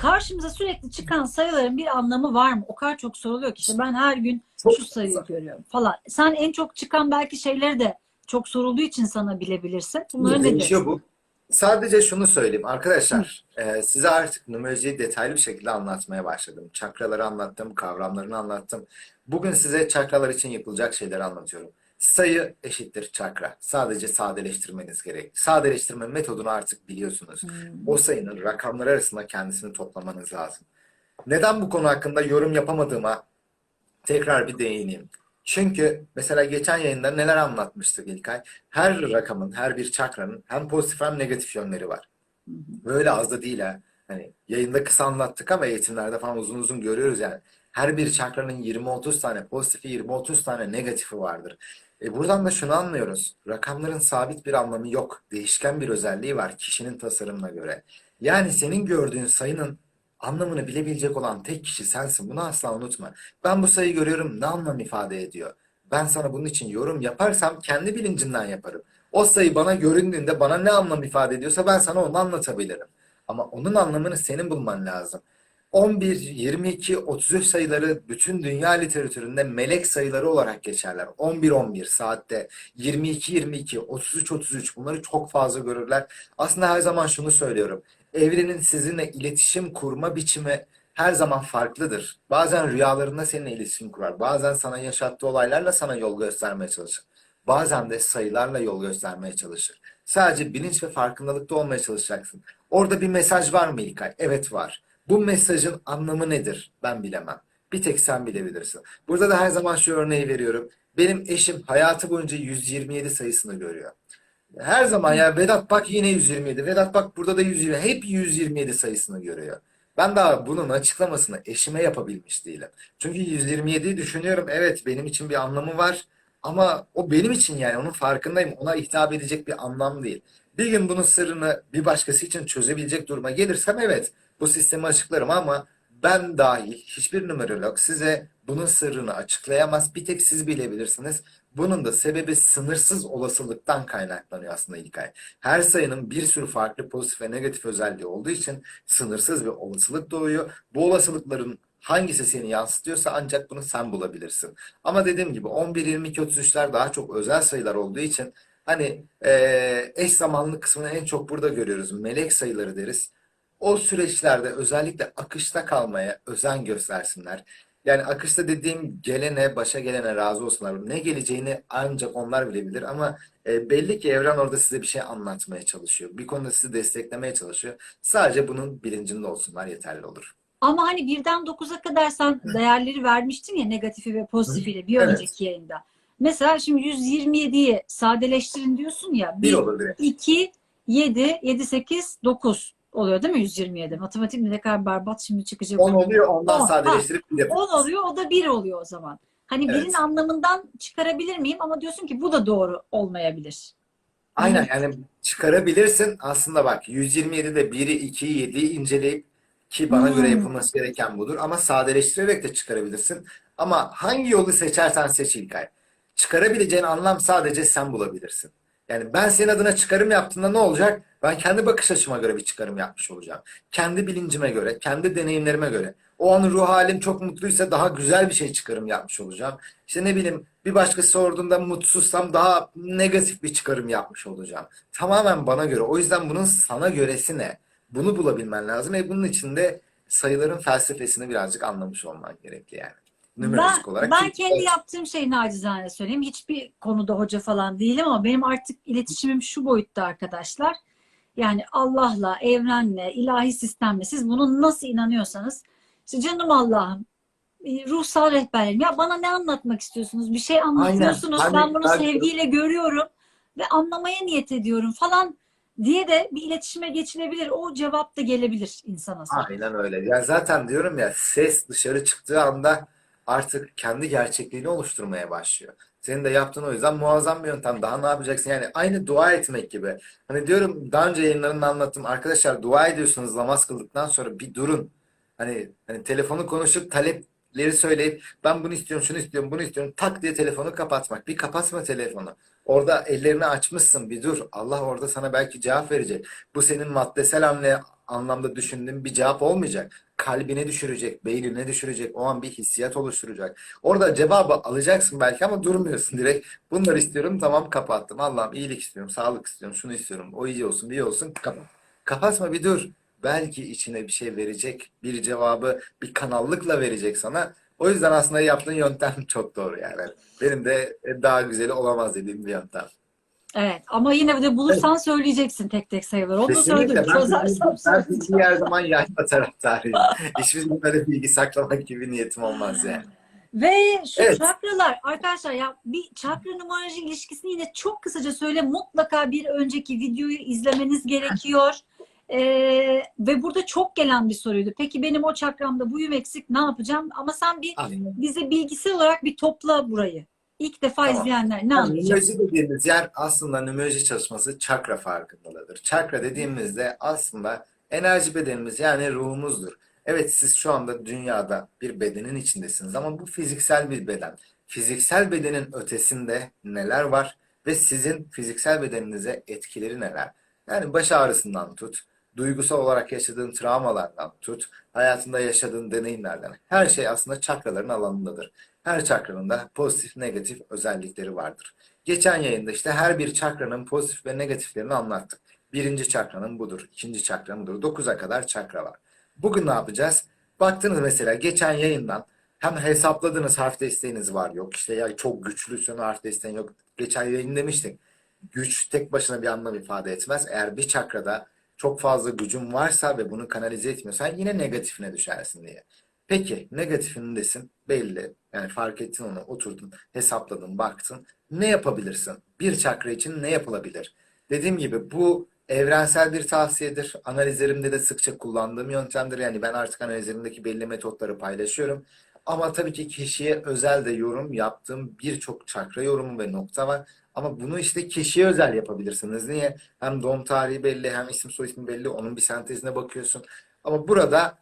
karşımıza sürekli çıkan sayıların bir anlamı var mı? O kadar çok soruluyor ki işte ben her gün Çok şu sayıyı fazla. görüyorum falan. Sen en çok çıkan belki şeyleri de çok sorulduğu için sana bilebilirsin. Bunları ne Değişiyor dersin? bu. Sadece şunu söyleyeyim arkadaşlar. e, size artık numerolojiyi detaylı bir şekilde anlatmaya başladım. Çakraları anlattım, kavramlarını anlattım. Bugün size çakralar için yapılacak şeyleri anlatıyorum. Sayı eşittir çakra. Sadece sadeleştirmeniz gerek. Sadeleştirme metodunu artık biliyorsunuz. Hmm. O sayının rakamları arasında kendisini toplamanız lazım. Neden bu konu hakkında yorum yapamadığıma tekrar bir değineyim. Çünkü mesela geçen yayında neler anlatmıştık İlkay? Her rakamın, her bir çakranın hem pozitif hem negatif yönleri var. Böyle az da değil ha. Hani yayında kısa anlattık ama eğitimlerde falan uzun uzun görüyoruz yani. Her bir çakranın 20-30 tane pozitifi, 20-30 tane negatifi vardır. E buradan da şunu anlıyoruz. Rakamların sabit bir anlamı yok. Değişken bir özelliği var kişinin tasarımına göre. Yani senin gördüğün sayının anlamını bilebilecek olan tek kişi sensin. Bunu asla unutma. Ben bu sayıyı görüyorum ne anlam ifade ediyor? Ben sana bunun için yorum yaparsam kendi bilincinden yaparım. O sayı bana göründüğünde bana ne anlam ifade ediyorsa ben sana onu anlatabilirim. Ama onun anlamını senin bulman lazım. 11, 22, 33 sayıları bütün dünya literatüründe melek sayıları olarak geçerler. 11, 11 saatte, 22, 22, 33, 33 bunları çok fazla görürler. Aslında her zaman şunu söylüyorum. Evrenin sizinle iletişim kurma biçimi her zaman farklıdır. Bazen rüyalarında seninle iletişim kurar. Bazen sana yaşattığı olaylarla sana yol göstermeye çalışır. Bazen de sayılarla yol göstermeye çalışır. Sadece bilinç ve farkındalıkta olmaya çalışacaksın. Orada bir mesaj var mı İlkay? Evet var. Bu mesajın anlamı nedir? Ben bilemem. Bir tek sen bilebilirsin. Burada da her zaman şu örneği veriyorum. Benim eşim hayatı boyunca 127 sayısını görüyor. Her zaman ya Vedat bak yine 127. Vedat bak burada da 120. Hep 127 sayısını görüyor. Ben daha bunun açıklamasını eşime yapabilmiş değilim. Çünkü 127'yi düşünüyorum. Evet benim için bir anlamı var. Ama o benim için yani onun farkındayım. Ona hitap edecek bir anlam değil. Bir gün bunun sırrını bir başkası için çözebilecek duruma gelirsem evet bu sistemi açıklarım ama ben dahil hiçbir numerolog size bunun sırrını açıklayamaz. Bir tek siz bilebilirsiniz. Bunun da sebebi sınırsız olasılıktan kaynaklanıyor aslında İlkay. Her sayının bir sürü farklı pozitif ve negatif özelliği olduğu için sınırsız bir olasılık doğuyor. Bu olasılıkların hangisi seni yansıtıyorsa ancak bunu sen bulabilirsin. Ama dediğim gibi 11, 22, 33'ler daha çok özel sayılar olduğu için hani eş zamanlı kısmını en çok burada görüyoruz. Melek sayıları deriz. O süreçlerde özellikle akışta kalmaya özen göstersinler. Yani akışta dediğim gelene, başa gelene razı olsunlar. Ne geleceğini ancak onlar bilebilir ama e, belli ki evren orada size bir şey anlatmaya çalışıyor. Bir konuda sizi desteklemeye çalışıyor. Sadece bunun bilincinde olsunlar yeterli olur. Ama hani birden 9'a kadar sen değerleri vermiştin ya negatifi ve pozitifiyle bir Evet. önceki yayında. Mesela şimdi 127'yi sadeleştirin diyorsun ya. Bir 1, olur direkt. 2, 7, 7, 8, 9 oluyor değil mi 127? Matematik ne kadar berbat şimdi çıkacak. 10 oluyor ondan On, sadeleştirip bir de 10 oluyor o da 1 oluyor o zaman. Hani Evet. birin anlamından çıkarabilir miyim ama diyorsun ki bu da doğru olmayabilir. Aynen yani çıkarabilirsin. Aslında bak 127'de 1'i 2'yi 7'yi inceleyip ki bana göre Hmm. yapılması gereken budur. Ama sadeleştirerek de çıkarabilirsin. Ama hangi yolu seçersen seç İlkay. Çıkarabileceğin anlam sadece sen bulabilirsin. Yani ben senin adına çıkarım yaptığımda ne olacak? Ben kendi bakış açıma göre bir çıkarım yapmış olacağım. Kendi bilincime göre, kendi deneyimlerime göre. O an ruh halim çok mutluysa daha güzel bir şey çıkarım yapmış olacağım. İşte ne bileyim bir başkası sorduğunda mutsuzsam daha negatif bir çıkarım yapmış olacağım. Tamamen bana göre. O yüzden bunun sana göresi ne? Bunu bulabilmen lazım ve bunun için de sayıların felsefesini birazcık anlamış olman gerekli yani. Numerolojik Ben, olarak. ben kendi yaptığım şeyi nacizane söyleyeyim. Hiçbir konuda hoca falan değilim ama benim artık iletişimim şu boyutta arkadaşlar. Yani Allah'la, evrenle, ilahi sistemle siz bunu nasıl inanıyorsanız işte canım Allah'ım ruhsal rehberlerim. Ya bana ne anlatmak istiyorsunuz? Bir şey anlatıyorsunuz. Aynen. Ben bunu Ben- sevgiyle görüyorum ve anlamaya niyet ediyorum falan diye de bir iletişime geçilebilir. O cevap da gelebilir insana. Aynen öyle. Ya zaten diyorum ya ses dışarı çıktığı anda artık kendi gerçekliğini oluşturmaya başlıyor. Senin de yaptığın o yüzden muazzam bir yöntem. Daha ne yapacaksın? Yani aynı dua etmek gibi. Hani diyorum daha önce yayınlarımda anlattım. Arkadaşlar dua ediyorsunuz namaz kıldıktan sonra bir durun. Hani, hani telefonu konuşup talepleri söyleyip ben bunu istiyorum, şunu istiyorum, bunu istiyorum. Tak diye telefonu kapatmak. Bir kapatma telefonu. Orada ellerini açmışsın bir dur. Allah orada sana belki cevap verecek. Bu senin maddesel hamle anlamda düşündüğün bir cevap olmayacak. Kalbine düşürecek, beynine düşürecek, o an bir hissiyat oluşturacak. Orada cevabı alacaksın belki ama durmuyorsun direkt. Bunları istiyorum, tamam kapattım. Allah'ım iyilik istiyorum, sağlık istiyorum, şunu istiyorum. O iyi olsun, iyi olsun, kapat. Kapatma bir dur. Belki içine bir şey verecek, bir cevabı bir kanallıkla verecek sana. O yüzden aslında yaptığın yöntem çok doğru yani. Benim de daha güzeli olamaz dediğim bir yöntem. Evet ama yine de bulursan söyleyeceksin tek tek sayıları. Onu Kesinlikle. söyledim. Ben, Çözersem ben bilgiyi her zaman yayma taraftarıyım. Hiçbir zaman böyle bilgi saklamak gibi niyetim olmaz yani. Ve şu Evet. çakralar arkadaşlar ya bir çakra numaroloji ilişkisini yine çok kısaca söyle mutlaka bir önceki videoyu izlemeniz gerekiyor. Ee, ve burada çok gelen bir soruydu. Peki benim o çakramda buyum eksik ne yapacağım? Ama sen bir Aynen. bize bilgisel olarak bir topla burayı. İlk defa Tamam. izleyenler ne Yani anlayacak? Nümoloji dediğimiz yer aslında nümoloji çalışması çakra farkındalığıdır. Çakra dediğimizde aslında enerji bedenimiz yani ruhumuzdur. Evet siz şu anda dünyada bir bedenin içindesiniz ama bu fiziksel bir beden. Fiziksel bedenin ötesinde neler var ve sizin fiziksel bedeninize etkileri neler? Yani baş ağrısından tut, duygusal olarak yaşadığın travmalardan tut, hayatında yaşadığın deneyimlerden. Her şey aslında çakraların alanındadır. Her çakranın da pozitif negatif özellikleri vardır. Geçen yayında işte her bir çakranın pozitif ve negatiflerini anlattık. Birinci çakranın budur, ikinci çakranın budur. 9'a kadar çakra var. Bugün ne yapacağız? Baktınız mesela geçen yayından hem hesapladığınız harf desteğiniz var yok. İşte ya çok güçlüsün harf desteğin yok. Geçen yayın demiştik. Güç tek başına bir anlam ifade etmez. Eğer bir çakrada çok fazla gücün varsa ve bunu kanalize etmiyorsan yine negatifine düşersin diye. Peki negatifindesin belli. Yani fark ettin onu oturdun hesapladın baktın. Ne yapabilirsin? Bir çakra için ne yapılabilir? Dediğim gibi bu evrensel bir tavsiyedir. Analizlerimde de sıkça kullandığım yöntemdir. Yani ben artık analizlerimdeki belli metotları paylaşıyorum. Ama tabii ki kişiye özel de yorum yaptığım birçok çakra yorumu ve nokta var. Ama bunu işte kişiye özel yapabilirsiniz. Niye? Hem doğum tarihi belli, hem isim soyisim belli. Onun bir sentezine bakıyorsun. Ama burada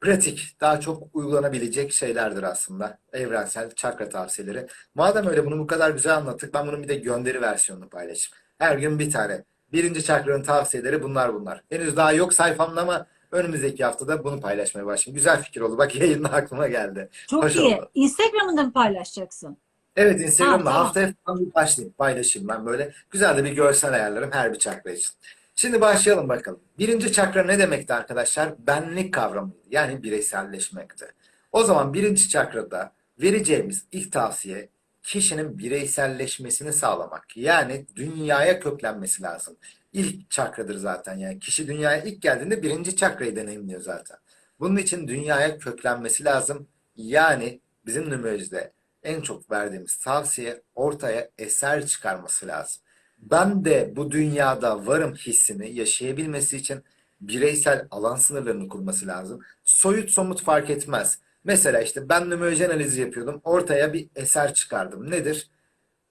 pratik, daha çok uygulanabilecek şeylerdir aslında. Evrensel çakra tavsiyeleri. Madem öyle bunu bu kadar güzel anlattık, ben bunun bir de gönderi versiyonunu paylaşayım. Her gün bir tane. Birinci çakranın tavsiyeleri bunlar bunlar. Henüz daha yok sayfamda ama önümüzdeki haftada bunu paylaşmaya başlayayım. Güzel fikir oldu. Bak yayında aklıma geldi. Çok Hoş iyi. oldu. Instagram'ında mı paylaşacaksın? Evet Instagram'da tamam. haftaya falan bir başlayayım, paylaşayım ben böyle. Güzel de bir görsel ayarlarım her bir çakra için. Şimdi başlayalım bakalım. Birinci çakra ne demekti arkadaşlar? Benlik kavramıydı. Yani bireyselleşmekti. O zaman birinci çakrada vereceğimiz ilk tavsiye kişinin bireyselleşmesini sağlamak. Yani dünyaya köklenmesi lazım. İlk çakradır zaten yani. Kişi dünyaya ilk geldiğinde birinci çakrayı deneyimliyor zaten. Bunun için dünyaya köklenmesi lazım. Yani bizim nümerolojide en çok verdiğimiz tavsiye ortaya eser çıkarması lazım. Ben de bu dünyada varım hissini yaşayabilmesi için bireysel alan sınırlarını kurması lazım. Soyut somut fark etmez. Mesela işte ben nümeroloji analizi yapıyordum. Ortaya bir eser çıkardım. Nedir?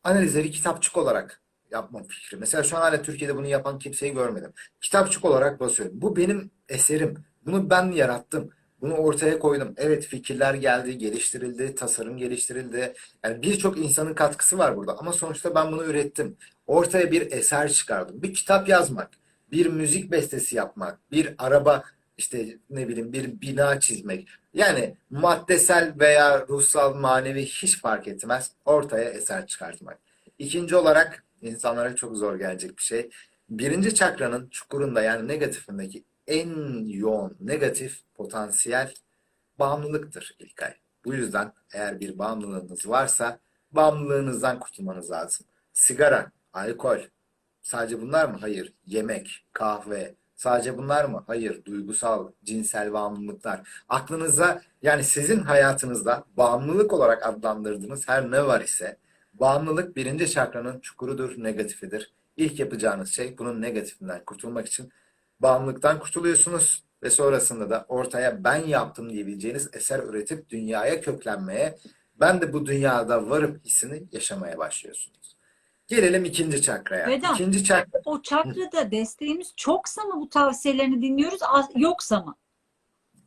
Analizleri kitapçık olarak yapmam fikri. Mesela şu an hala Türkiye'de bunu yapan kimseyi görmedim. Kitapçık olarak basıyorum. Bu benim eserim. Bunu ben yarattım. Bunu ortaya koydum. Evet fikirler geldi, geliştirildi, tasarım geliştirildi. Yani birçok insanın katkısı var burada. Ama sonuçta ben bunu ürettim. Ortaya bir eser çıkardım. Bir kitap yazmak, bir müzik bestesi yapmak, bir araba işte ne bileyim bir bina çizmek. Yani maddesel veya ruhsal, manevi hiç fark etmez. Ortaya eser çıkartmak. İkinci olarak insanlara çok zor gelecek bir şey. Birinci çakranın çukurunda yani negatifindeki en yoğun negatif potansiyel bağımlılıktır İlkay. Bu yüzden eğer bir bağımlılığınız varsa bağımlılığınızdan kurtulmanız lazım. Sigara, alkol, sadece bunlar mı? Hayır. Yemek, kahve, sadece bunlar mı? Hayır. Duygusal, cinsel bağımlılıklar. Aklınıza yani sizin hayatınızda bağımlılık olarak adlandırdığınız her ne var ise bağımlılık birinci çakranın çukurudur, negatifidir. İlk yapacağınız şey bunun negatifinden kurtulmak için bağımlılıktan kurtuluyorsunuz ve sonrasında da ortaya ben yaptım diyebileceğiniz eser üretip dünyaya köklenmeye, ben de bu dünyada varım hissini yaşamaya başlıyorsunuz. Gelelim ikinci çakraya. Vedat. İkinci çakra O çakrada desteğimiz çoksa mı bu tavsiyelerini dinliyoruz, az- yoksa mı?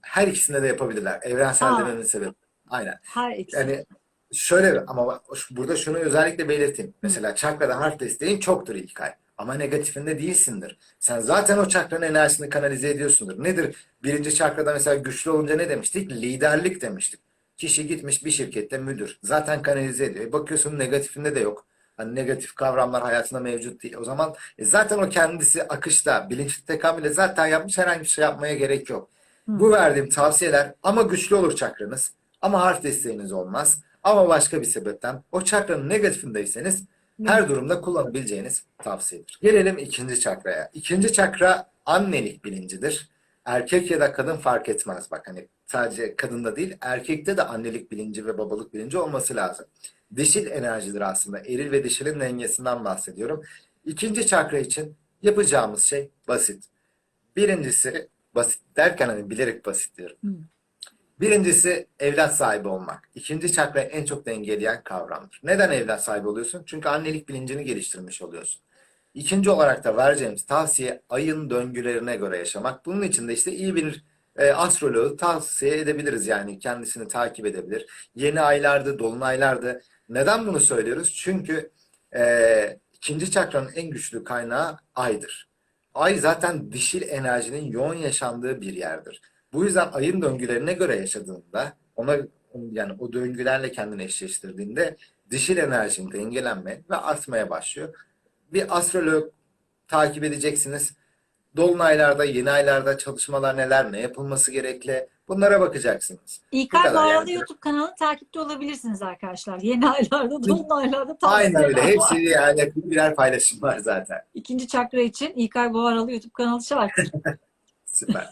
her ikisinde de yapabilirler. Evrensel Aa. dememin sebebi. Aynen. Her ikisi. Yani şöyle ama burada şunu özellikle belirteyim. Mesela çakrada harf desteğin çoktur İlkay. Ama negatifinde değilsindir. Sen zaten o çakranın enerjisini kanalize ediyorsundur. Nedir? Birinci çakrada mesela güçlü olunca ne demiştik? Liderlik demiştik. Kişi gitmiş bir şirkette müdür. Zaten kanalize ediyor. E bakıyorsun negatifinde de yok. Hani negatif kavramlar hayatında mevcut değil. O zaman e zaten o kendisi akışta, bilinçli tekamüle zaten yapmış herhangi bir şey yapmaya gerek yok. Bu verdiğim tavsiyeler ama güçlü olur çakranız. Ama harf desteğiniz olmaz. Ama başka bir sebepten o çakranın negatifindeyseniz her durumda kullanabileceğiniz tavsiyedir. Gelelim ikinci çakraya. İkinci çakra annelik bilincidir. Erkek ya da kadın fark etmez. Bak hani sadece kadında değil erkekte de annelik bilinci ve babalık bilinci olması lazım. Dişil enerjidir aslında. Eril ve dişilin dengesinden bahsediyorum. İkinci çakra için yapacağımız şey basit. Birincisi basit derken hani bilerek basit diyorum. Hı. Birincisi evlat sahibi olmak. İkinci çakrayı en çok dengeleyen kavramdır. Neden evlat sahibi oluyorsun? Çünkü annelik bilincini geliştirmiş oluyorsun. İkinci olarak da vereceğimiz tavsiye ayın döngülerine göre yaşamak. Bunun için de işte iyi bir e, astroloğu tavsiye edebiliriz yani kendisini takip edebilir. Yeni aylarda, dolunaylarda. Neden bunu söylüyoruz? Çünkü e, ikinci çakranın en güçlü kaynağı aydır. Ay zaten dişil enerjinin yoğun yaşandığı bir yerdir. Bu yüzden ayın döngülerine göre yaşadığında, ona yani o döngülerle kendini eşleştirdiğinde dişil enerjin dengelenme ve artmaya başlıyor. Bir astrolog takip edeceksiniz. Dolunaylarda, yeni aylarda çalışmalar neler, ne yapılması gerekli bunlara bakacaksınız. İlkay Bağralı yani. YouTube kanalı takipte olabilirsiniz arkadaşlar. Yeni aylarda, dolunaylarda Aynen tavsiyeler öyle. var. Hepsi yani birer paylaşım var zaten. İkinci çakra için İlkay Bağralı YouTube kanalı şart. Süper.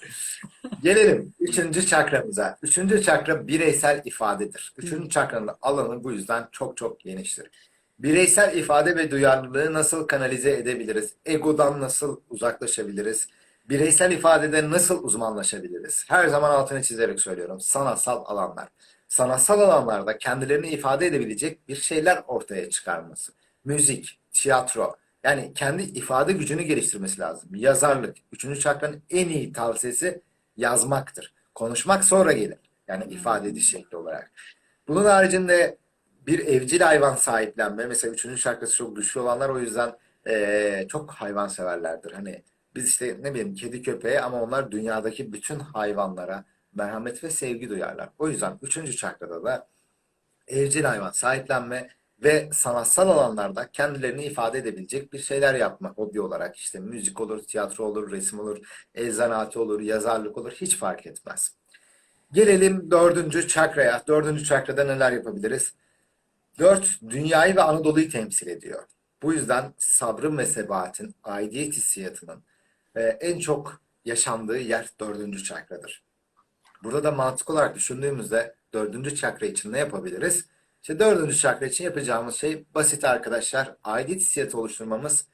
Gelelim üçüncü çakramıza. Üçüncü çakra bireysel ifadedir. Üçüncü çakranın alanı bu yüzden çok çok geniştir. Bireysel ifade ve duyarlılığı nasıl kanalize edebiliriz? Egodan nasıl uzaklaşabiliriz? Bireysel ifadede nasıl uzmanlaşabiliriz? Her zaman altını çizerek söylüyorum. Sanatsal alanlar. Sanatsal alanlarda kendilerini ifade edebilecek bir şeyler ortaya çıkarması. Müzik, tiyatro, yani kendi ifade gücünü geliştirmesi lazım. Yazarlık. Üçüncü çakranın en iyi tavsiyesi yazmaktır. Konuşmak sonra gelir. Yani ifade ediş şekli olarak. Bunun haricinde bir evcil hayvan sahiplenme. Mesela üçüncü çakrası çok güçlü olanlar o yüzden eee, çok hayvan severlerdir. Hani biz işte ne bileyim kedi köpeğe ama onlar dünyadaki bütün hayvanlara merhamet ve sevgi duyarlar. O yüzden üçüncü çakrada da evcil hayvan sahiplenme ve sanatsal alanlarda kendilerini ifade edebilecek bir şeyler yapma hobi olarak işte müzik olur, tiyatro olur, resim olur, el zanaatı olur, yazarlık olur hiç fark etmez. Gelelim dördüncü çakraya. Dördüncü çakrada neler yapabiliriz? Dört, dünyayı ve Anadolu'yu temsil ediyor. Bu yüzden sabrın ve sebatin, aidiyet hissiyatının e, en çok yaşandığı yer dördüncü çakradır. Burada da mantık olarak düşündüğümüzde dördüncü çakra için ne yapabiliriz? İşte dördüncü çakra için yapacağımız şey basit arkadaşlar. Aidiyet hissiyatı oluşturmamız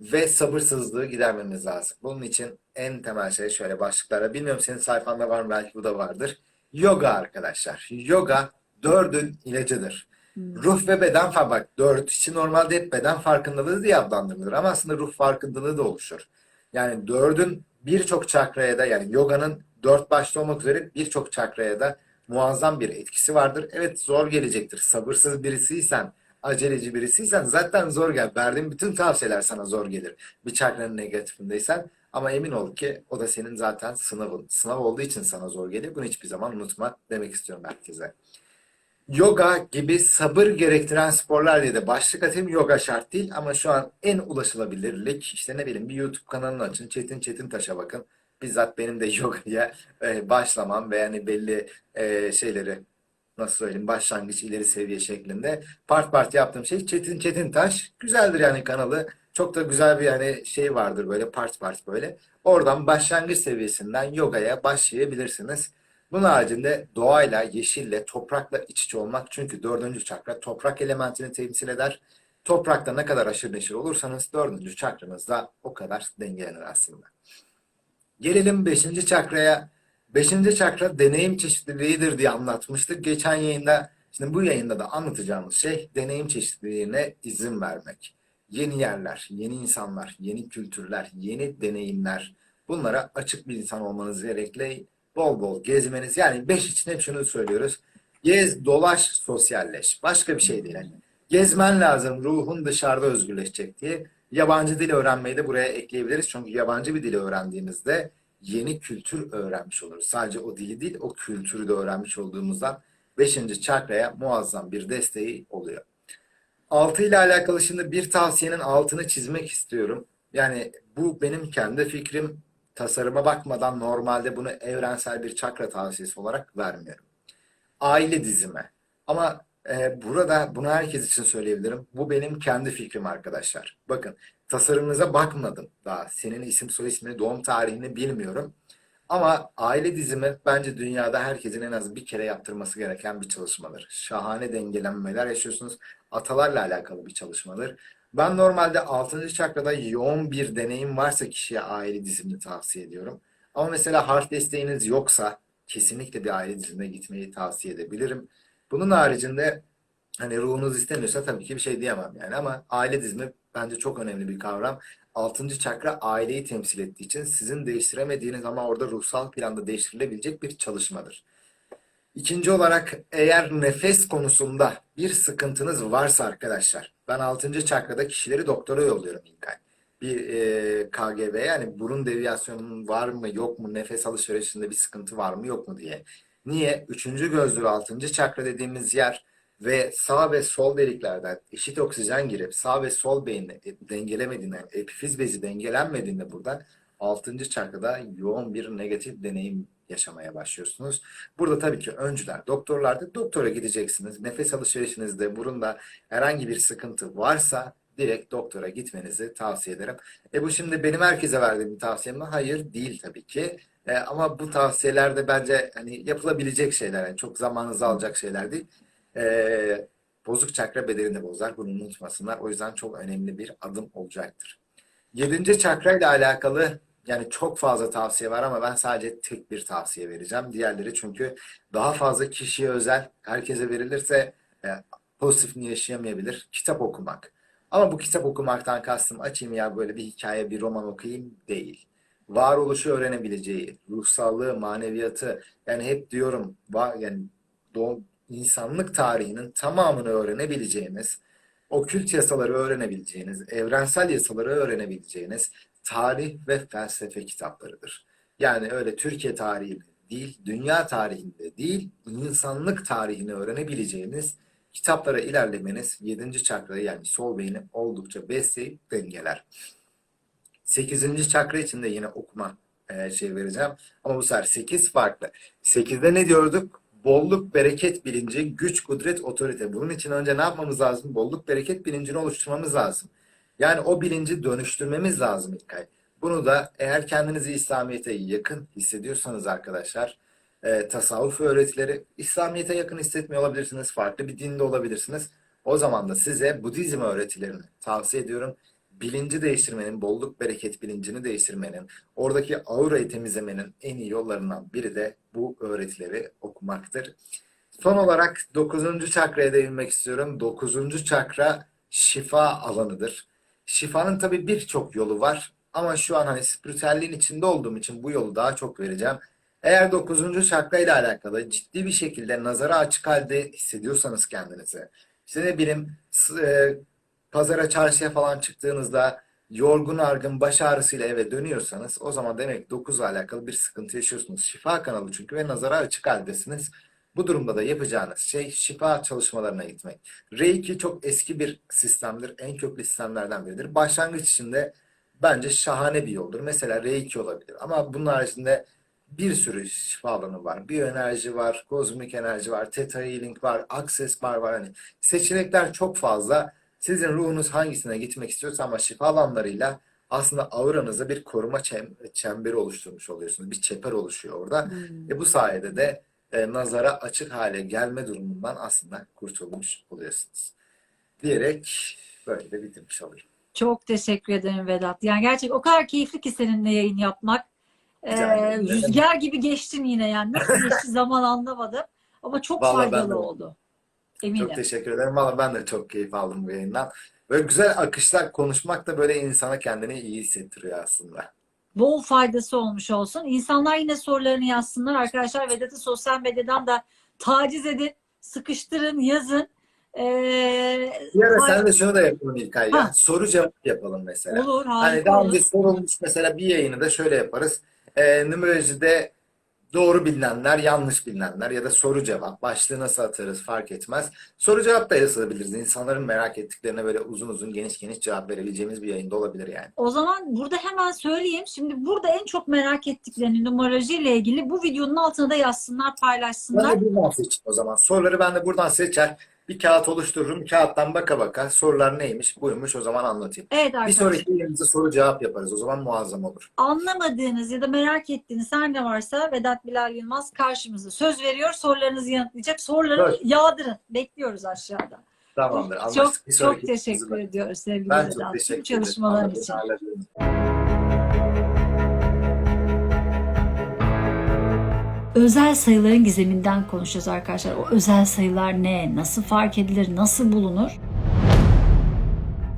ve sabırsızlığı gidermemiz lazım. Bunun için en temel şey şöyle başlıklara. Bilmiyorum senin sayfanda var mı? Belki bu da vardır. Yoga arkadaşlar. Yoga dördün ilacıdır. Ruh ve beden farkı. Bak dört için normalde hep beden farkındalığı diye adlandırılır. Ama aslında ruh farkındalığı da oluşur. Yani dördün birçok çakraya da yani yoganın dört başta olmak üzere birçok çakraya da muazzam bir etkisi vardır. Evet zor gelecektir. Sabırsız birisiysen, aceleci birisiysen zaten zor gel. Verdiğim bütün tavsiyeler sana zor gelir. Bir çakranın negatifindeysen ama emin ol ki o da senin zaten sınavın. Sınav olduğu için sana zor gelir. Bunu hiçbir zaman unutma demek istiyorum herkese. Yoga gibi sabır gerektiren sporlar diye de başlık atayım. Yoga şart değil ama şu an en ulaşılabilirlik işte ne bileyim bir YouTube kanalını açın. Çetin Çetin Taş'a bakın. Bizzat benim de yogaya e, başlamam ve yani belli e, şeyleri nasıl söyleyeyim başlangıç ileri seviye şeklinde part part yaptığım şey Çetin Çetin Taş. Güzeldir yani kanalı. Çok da güzel bir yani şey vardır böyle part part böyle. Oradan başlangıç seviyesinden yogaya başlayabilirsiniz. Bunun haricinde doğayla, yeşille, toprakla iç içe olmak. Çünkü dördüncü çakra toprak elementini temsil eder. Toprakta ne kadar aşırı neşir olursanız dördüncü çakranız da o kadar dengelenir aslında. Gelelim beşinci çakraya. Beşinci çakra deneyim çeşitliliğidir diye anlatmıştık geçen yayında. Şimdi bu yayında da anlatacağımız şey deneyim çeşitliliğine izin vermek. Yeni yerler, yeni insanlar, yeni kültürler, yeni deneyimler. Bunlara açık bir insan olmanız gerekli. Bol bol gezmeniz. Yani beş için hep şunu söylüyoruz. Gez, dolaş, sosyalleş. Başka bir şey değil. Yani gezmen lazım ruhun dışarıda özgürleşecek diye. Yabancı dil öğrenmeyi de buraya ekleyebiliriz. Çünkü yabancı bir dili öğrendiğimizde yeni kültür öğrenmiş oluruz. Sadece o dili değil, o kültürü de öğrenmiş olduğumuzdan 5. çakraya muazzam bir desteği oluyor. Altı ile alakalı şimdi bir tavsiyenin altını çizmek istiyorum. Yani bu benim kendi fikrim. Tasarıma bakmadan normalde bunu evrensel bir çakra tavsiyesi olarak vermiyorum. Aile dizimi. Ama e, burada bunu herkes için söyleyebilirim. Bu benim kendi fikrim arkadaşlar. Bakın tasarımınıza bakmadım daha. Senin isim soy ismini doğum tarihini bilmiyorum. Ama aile dizimi bence dünyada herkesin en az bir kere yaptırması gereken bir çalışmadır. Şahane dengelenmeler yaşıyorsunuz. Atalarla alakalı bir çalışmadır. Ben normalde 6. çakrada yoğun bir deneyim varsa kişiye aile dizimini tavsiye ediyorum. Ama mesela harf desteğiniz yoksa kesinlikle bir aile dizimine gitmeyi tavsiye edebilirim. Bunun haricinde hani ruhunuz istemiyorsa tabii ki bir şey diyemem yani ama aile dizimi bence çok önemli bir kavram. 6. çakra aileyi temsil ettiği için sizin değiştiremediğiniz ama orada ruhsal planda değiştirilebilecek bir çalışmadır. İkinci olarak eğer nefes konusunda bir sıkıntınız varsa arkadaşlar ben 6. çakrada kişileri doktora yolluyorum ilk ay. Bir e, KGB yani burun deviyasyonunun var mı yok mu nefes alışverişinde bir sıkıntı var mı yok mu diye. Niye? Üçüncü gözlü 6. çakra dediğimiz yer ve sağ ve sol deliklerden eşit oksijen girip sağ ve sol beyni dengelemediğinde, epifiz bezi dengelenmediğinde burada 6. çakrada yoğun bir negatif deneyim yaşamaya başlıyorsunuz. Burada tabii ki öncüler, doktorlar da doktora gideceksiniz. Nefes alışverişinizde, burunda herhangi bir sıkıntı varsa direkt doktora gitmenizi tavsiye ederim. E bu şimdi benim herkese verdiğim bir tavsiye mi? Hayır, değil tabii ki. E, ama bu tavsiyeler de bence hani yapılabilecek şeyler. Yani çok zamanınızı alacak şeyler değil. E, bozuk çakra bedenini bozar. Bunu unutmasınlar. O yüzden çok önemli bir adım olacaktır. Yedinci çakra ile alakalı yani çok fazla tavsiye var ama ben sadece tek bir tavsiye vereceğim. Diğerleri çünkü daha fazla kişiye özel, herkese verilirse e, pozitifini yaşayamayabilir. Kitap okumak. Ama bu kitap okumaktan kastım açayım ya böyle bir hikaye, bir roman okuyayım değil. Varoluşu öğrenebileceği, ruhsallığı, maneviyatı yani hep diyorum yani doğ, insanlık tarihinin tamamını öğrenebileceğiniz, okült yasaları öğrenebileceğiniz, evrensel yasaları öğrenebileceğiniz tarih ve felsefe kitaplarıdır. Yani öyle Türkiye tarihinde değil, dünya tarihinde değil, insanlık tarihini öğrenebileceğiniz kitaplara ilerlemeniz 7. çakrayı yani sol beyni oldukça besleyip dengeler. 8. çakra için de yine okuma e, şey vereceğim. Ama bu sefer 8 farklı. 8'de ne diyorduk? Bolluk, bereket bilinci, güç, kudret, otorite. Bunun için önce ne yapmamız lazım? Bolluk, bereket bilincini oluşturmamız lazım. Yani o bilinci dönüştürmemiz lazım ilk ay. Bunu da eğer kendinizi İslamiyet'e yakın hissediyorsanız arkadaşlar e, tasavvuf öğretileri İslamiyet'e yakın hissetmiyor olabilirsiniz. Farklı bir dinde olabilirsiniz. O zaman da size Budizm öğretilerini tavsiye ediyorum. Bilinci değiştirmenin, bolluk bereket bilincini değiştirmenin, oradaki aurayı temizlemenin en iyi yollarından biri de bu öğretileri okumaktır. Son olarak 9. çakraya değinmek istiyorum. 9. çakra şifa alanıdır. Şifanın tabii birçok yolu var. Ama şu an hani spiritüelliğin içinde olduğum için bu yolu daha çok vereceğim. Eğer 9. çakra ile alakalı ciddi bir şekilde nazara açık halde hissediyorsanız kendinizi, işte ne bileyim e, pazara çarşıya falan çıktığınızda yorgun argın baş ağrısıyla eve dönüyorsanız o zaman demek 9 ile alakalı bir sıkıntı yaşıyorsunuz. Şifa kanalı çünkü ve nazara açık haldesiniz. Bu durumda da yapacağınız şey şifa çalışmalarına gitmek. Reiki çok eski bir sistemdir. En köklü sistemlerden biridir. Başlangıç için de bence şahane bir yoldur. Mesela Reiki olabilir. Ama bunun haricinde bir sürü şifa alanı var. Biyoenerji var, kozmik enerji var, Theta Healing var, Access Bar var. Hani seçenekler çok fazla. Sizin ruhunuz hangisine gitmek istiyorsa ama şifa alanlarıyla aslında auranızda bir koruma çem- çemberi oluşturmuş oluyorsunuz. Bir çeper oluşuyor orada. Hmm. E bu sayede de e, nazara açık hale gelme durumundan aslında kurtulmuş oluyorsunuz. Diyerek böyle de bitirmiş olayım. Çok teşekkür ederim Vedat. Yani gerçek o kadar keyifli ki seninle yayın yapmak. Ee, rüzgar gibi geçtin yine yani. Nasıl geçti zaman anlamadım. Ama çok Vallahi faydalı oldu. Eminim. Çok teşekkür ederim. Valla ben de çok keyif aldım bu yayından. Böyle güzel akışlar konuşmak da böyle insana kendini iyi hissettiriyor aslında. Bol faydası olmuş olsun. İnsanlar yine sorularını yazsınlar. Arkadaşlar Vedat'ı sosyal medyadan da taciz edin, sıkıştırın, yazın. Ee, ay- sen de şunu da yapalım İlkay ya. Ha. Soru cevap yapalım mesela. olur, Hani daha önce sorulmuş mesela bir yayını da şöyle yaparız. Ee, numerolojide doğru bilinenler, yanlış bilinenler ya da soru cevap. Başlığı nasıl atarız fark etmez. Soru cevap da yazabiliriz. İnsanların merak ettiklerine böyle uzun uzun geniş geniş cevap verebileceğimiz bir yayında olabilir yani. O zaman burada hemen söyleyeyim. Şimdi burada en çok merak ettiklerini numeroloji ile ilgili bu videonun altına da yazsınlar, Ben paylaşsınlar. de buradan seçeyim o zaman. Soruları ben de buradan seçer. Bir kağıt oluştururum. Kağıttan baka baka sorular neymiş, buymuş o zaman anlatayım. Evet Bir arkadaşlar. sonraki yayınımızda soru cevap yaparız. O zaman muazzam olur. Anlamadığınız ya da merak ettiğiniz her ne varsa Vedat Bilal Yılmaz karşımızda. Söz veriyor, sorularınızı yanıtlayacak. Soruları Evet. yağdırın. Bekliyoruz aşağıda. Tamamdır. Çok Anlaştık. Bir çok sonraki teşekkür ediyoruz sevgili Ben Vedat. çok Tüm teşekkür ederim. çalışmaların Allah için. Özel sayıların gizeminden konuşacağız arkadaşlar. O özel sayılar ne? Nasıl fark edilir? Nasıl bulunur?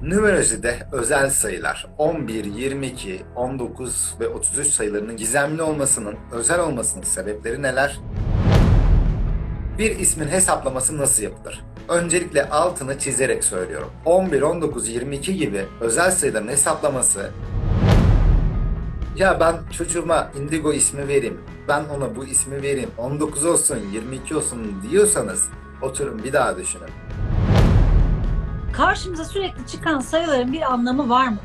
Numerolojide özel sayılar 11, 22, 19 ve 33 sayılarının gizemli olmasının, özel olmasının sebepleri neler? Bir ismin hesaplaması nasıl yapılır? Öncelikle altını çizerek söylüyorum. 11, 19, 22 gibi özel sayıların hesaplaması ya ben çocuğuma Indigo ismi vereyim, ben ona bu ismi vereyim, 19 olsun, 22 olsun diyorsanız oturun bir daha düşünün. Karşımıza sürekli çıkan sayıların bir anlamı var mı?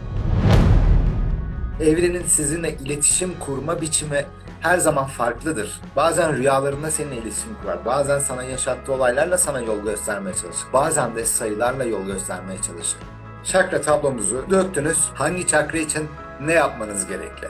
Evrenin sizinle iletişim kurma biçimi her zaman farklıdır. Bazen rüyalarında seninle iletişim kurar. Bazen sana yaşattığı olaylarla sana yol göstermeye çalışır. Bazen de sayılarla yol göstermeye çalışır. Çakra tablomuzu döktünüz. Hangi çakra için ne yapmanız gerekli?